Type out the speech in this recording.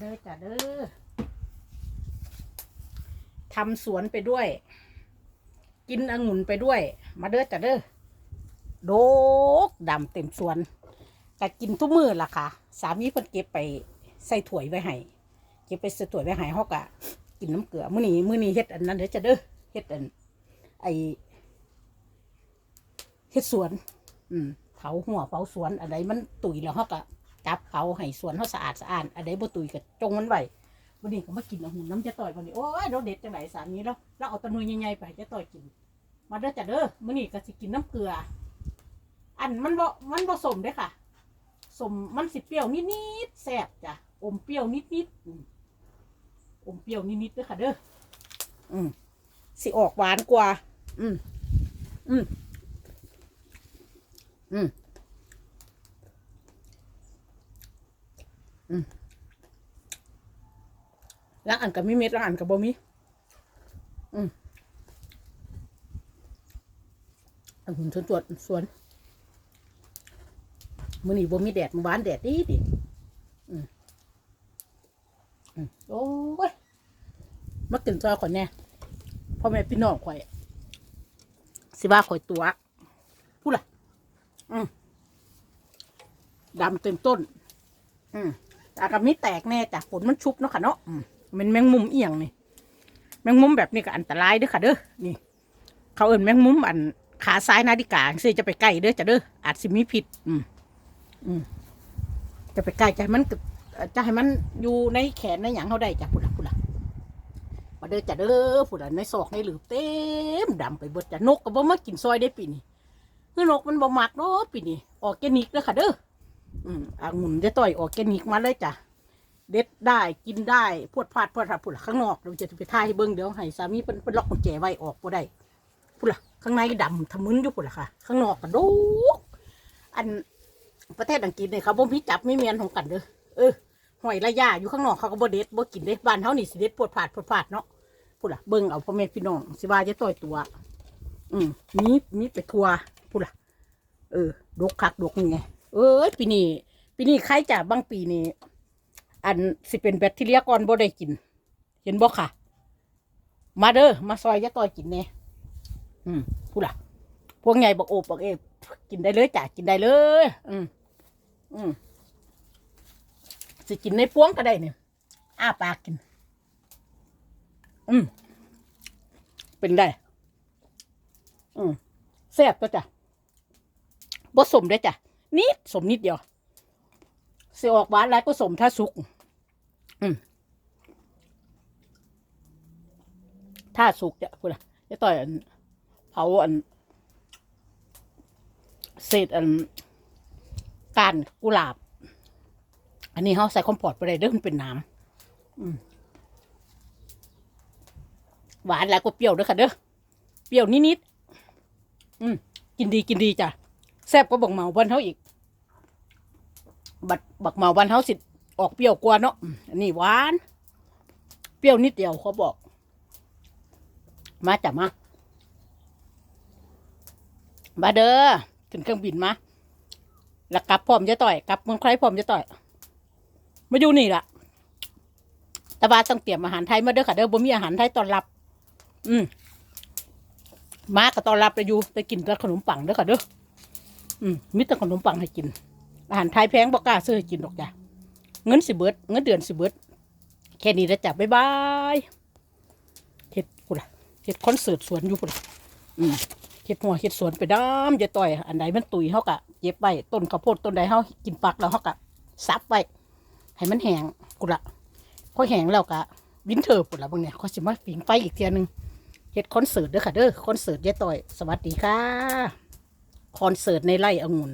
เด้อจ้ะเด้อทำสวนไปด้วย กินองุ่นไปด้วย มาเด้อจ้ะเด้อโดกดำเต็มสวนก็กินทุกมือล่ะค่ะ สามีเพิ่นเก็บไปใส่ถ้วยไว้ให้เก็บไปใส่ถ้วยไว้ให้ฮาก็กินน้ำเกลือมื้อนี้มื้อนี้เฮ็ดอันนั้นเด้อจ้ะเด้อเฮ็ดอันไอเฮ็ดสวน อืมเผาหัวเผาสวนอะไรมันตุ๋ยแล้วฮาก็ จับเผาให้สวนเฮาสะอาดสะอาดอะไรบ่ตุยก็จงมันไว้วันนี้ก็มากินเอาหุ่นน้ำจะต่อยวันนี้โอ้ยเราเด็ดจังไหนสามีเราเราเอาตะนุยใหญ่ๆไปให้จะต่อยกิน มาเด้อจ้ะเด้อมื้อนี้ก็สิกินน้ำเกลือ อันมันบ่มันบ่สมเด้ค่ะสมมันสิเปรี้ยวนิดๆแซ่บจ้ะอมเปรี้ยวนิดๆอมเปรี้ยวนิดๆด้อค่ะเด้ออืมสิออกหวานกว่า อืมอืมอืม ล้างอันกับมีเม็ดล้างอันกับบ่มีอืมอันหุ่นสวนตรวจสวนมื้อนี้บ่มีแดดมื้อวานแดดดีดิอืมอืมโอ้ยมากินซอยข่อยแน่พ่อแม่พี่น้องข่อย สิว่าข่อยตัวพูดล่ะ อืมดำเต็มต้น อืม แต่กับมีแตกแน่จ้ะฝนมันชุบเนาะค่ะเนาะมันแมงมุมเอียงนี่ แมงมุมแบบนี้ก็อันตรายเด้อค่ะเด้อนี่ เขาเอิ้นแมงมุมอันขาซ้ายนาฬิกาสิจะไปใกล้เด้อจ้ะเด้ออาจสิมีพิษอืมอืมจะไปใกล้จะให้มันกึจะให้มันอยู่ในแขนในหยังเขาได้จ้ะพุ่นละพุ่นละมาเด้อจ้ะเด้อพุ่นละในศอกในหลืบเต็มดำไปเบิดจ้ะนกก็บ่มากินซอยได้ปีนี้คือนกมันบ่มักเนาะปีนี้ออร์แกนิกเด้อค่ะเด้อ อืมองุ่นจะต่อยออร์แกนิกมาเลยจ้ะเด็ดได้กินได้พวดพลาดพวดพลาดพุ่ข้างนอกเราจะไปถ่ายให้เบิ้งเดี๋ยวให้สามีเป็นเป็นล็อกกุญแจไว้ออกบ่ได้พุ่นละข้างในดำทะมึนอยู่พุ่นละค่ะ ข้างนอกกระดูกอันประเทศอังกฤษเนี่ยเขาบ่มีจับไมีเมียนของกันเด้อเออหอยระยะอยู่ข้างนอกเขาก็บ่เด็ดบ่กินเด้บ้านเฮานี่สิเด็ดพวดพลาดพวดพลาดเนาะพุ่นละเบิ้งเอาพ่อแม่พี่น้องสิว่าจะต่อยตัว อืมมีมีไปทัวพุ่นละเออดกคักดกนี่ไง เอ้ยปีนี้ปีนี้ใครจะบางปีนี้ อันสิเป็นแบคทีเรียก่อนบ่ได้กิน เห็นบ่ค่ะ มาเด้อมาซอยยะต่อยกินแน่อืมพูดล่ะ พวกใหญ่บอกโอบบอกเอฟกินได้เลยจ้ะกินได้เลย อืมอืมสิกินในพวงก็ได้เนี่ยอ้าปากกิน อืมเป็นได้ อืมแซ่บก็จ้ะบ่สมได้จ้ะ นิดสมนิดเดียวสิออกหวานแล้วก็สมถ้าสุก อืมถ้าสุกจะพูดอะจะต่อยอันเผาอันเศษอันกานกุหลาบ อันนี้เขาใส่คอมพอร์ตไปเลยเด้อมันเป็นน้ำหวานแล้วก็เปรี้ยวด้วยค่ะเด้อเปรี้ยวนิดๆอืมกินดีกินดีจ้ะ แซ่บก็บอกเหมาวันเขาอีก บัดบักเหมาวันเฮาสิออกเปรี้ยวกว่าเนาะอืมอันนี้หวาน เปรี้ยวนิดเดียวเขาบอก มาจ้ะมามาเด้อขึ้นเครื่องบินมาแล้วกลับพร้อมจะต่อยกลับเมืองใครพร้อมจะต่อยมาอยู่นี่ล่ะแต่ว่าต้องเตรียมอาหารไทยมาเด้อค่ะเด้อบ่มีอาหารไทยตอนรับ อืมมาก็ตอนรับไปอยู่ไปกินกับขนมปังเด้อค่ะเด้อ อืมมีแต่ขนมปังให้กิน อาหารไทยแพงบอกกล้าซื้อให้กินดอกจ้ะเงินสิเบิดเงินเดือนสิเบิดแค่นี้แล้วจ้ะบ๊ายบายเฮ็ดพุ่นล่ะเฮ็ดคอนเสิร์ตสวนอยู่พุ่นล่ะอืมเฮ็ดหัวเฮ็ดสวนไปด้ามจะต่อย อันใดมันตุยเฮากะเย็บไว้ต้นข้าวโพดต้นใดเฮากินปักแล้วเฮากะซับไว้ให้มันแห้งพุ่นล่ะพอแห้งแล้วกะวินเทอร์พุ่นล่ะบางเนี่ยเขาสิมาฝิงไฟอีกเทียหนึงเฮ็ดคอนเสิร์ตเด้อค่ะเด้อคอนเสิร์ตยายต่อย สวัสดีค่ะ คอนเสิร์ตในไร่องุ่น